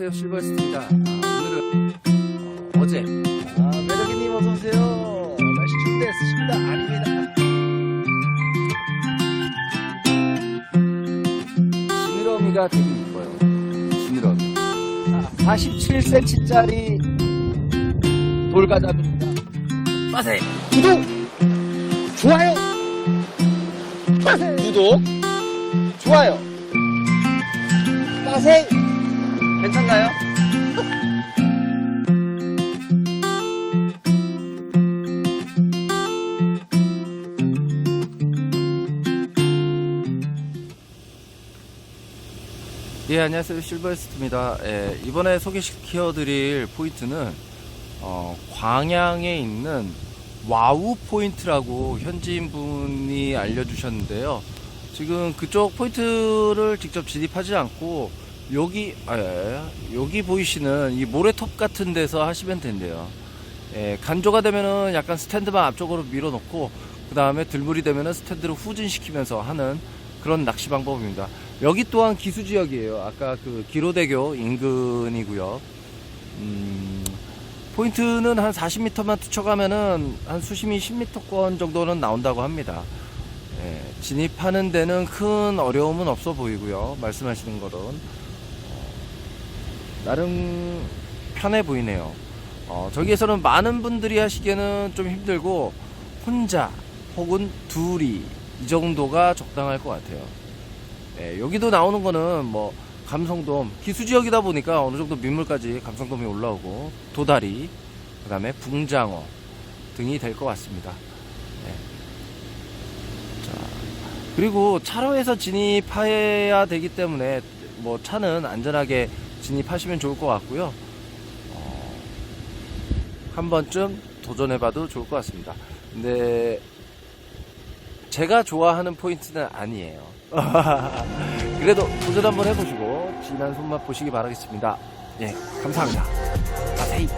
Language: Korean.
안녕하세요 실버스입니다. 아, 오늘은 어, 제 아, 매력이님 어서오세요. 날씨 춥대 쓰십니다. 아닙니다. 지느러미가 되게 이뻐요. 지느러미. 47cm짜리 돌가자입니다. 빠세 구독 좋아요 빠세 구독, 좋아요. 빠세 예, 안녕하세요. 실버스트입니다. 예, 이번에 소개시켜 드릴 포인트는, 어, 광양에 있는 와우 포인트라고 현지인 분이 알려주셨는데요. 지금 그쪽 포인트를 직접 진입하지 않고, 여기, 아, 예, 여기 보이시는 이 모래톱 같은 데서 하시면 된대요. 예, 간조가 되면은 약간 스탠드만 앞쪽으로 밀어놓고, 그 다음에 들물이 되면은 스탠드를 후진시키면서 하는 그런 낚시 방법입니다. 여기 또한 기수 지역이에요. 아까 그 기로대교 인근이고요. 음, 포인트는 한 40m만 투척하면은 한 수심이 10m권 정도는 나온다고 합니다. 예, 진입하는 데는 큰 어려움은 없어 보이고요. 말씀하시는 거는 어, 나름 편해 보이네요. 어, 저기에서는 많은 분들이 하시기에는 좀 힘들고 혼자 혹은 둘이 이 정도가 적당할 것 같아요. 예, 여기도 나오는 거는 뭐 감성돔 기수 지역이다 보니까 어느 정도 민물까지 감성돔이 올라오고 도다리 그 다음에 붕장어 등이 될 것 같습니다. 예. 자 그리고 차로에서 진입해야 되기 때문에 뭐 차는 안전하게 진입하시면 좋을 것 같고요. 어, 한 번쯤 도전해봐도 좋을 것 같습니다. 근데 제가 좋아하는 포인트는 아니에요. 그래도 도전 한번 해보시고 진한 손맛 보시기 바라겠습니다. 예, 감사합니다. 자세히.